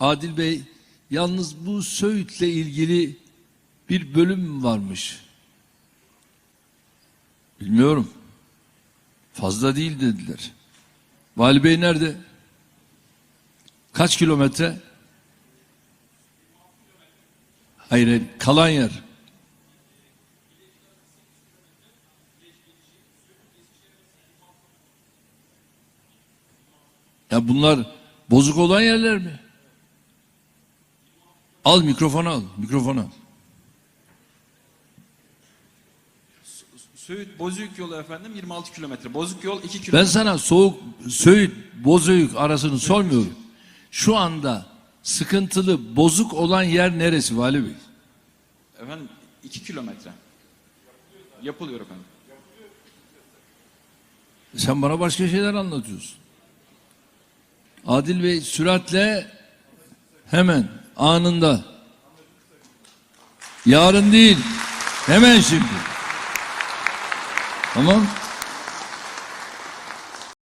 Adil Bey, yalnız bu Söğüt'le ilgili bir bölüm varmış. Bilmiyorum. Fazla değil dediler. Vali Bey nerede? Kaç kilometre? Hayır, hayır, kalan yer. Ya bunlar bozuk olan yerler mi? Al mikrofonu al, mikrofonu al. Söğüt Bozüyük yolu efendim 26 kilometre. Bozuk yol 2 Ben kilometre. sana soğuk, Söğüt, Bozüyük arasını sormuyorum. Şu anda sıkıntılı, bozuk olan yer neresi Vali Bey? Efendim 2 kilometre. Yapılıyor efendim. Sen bana başka şeyler anlatıyorsun. Adil Bey süratle hemen anında. Yarın değil. Hemen şimdi. Tamam.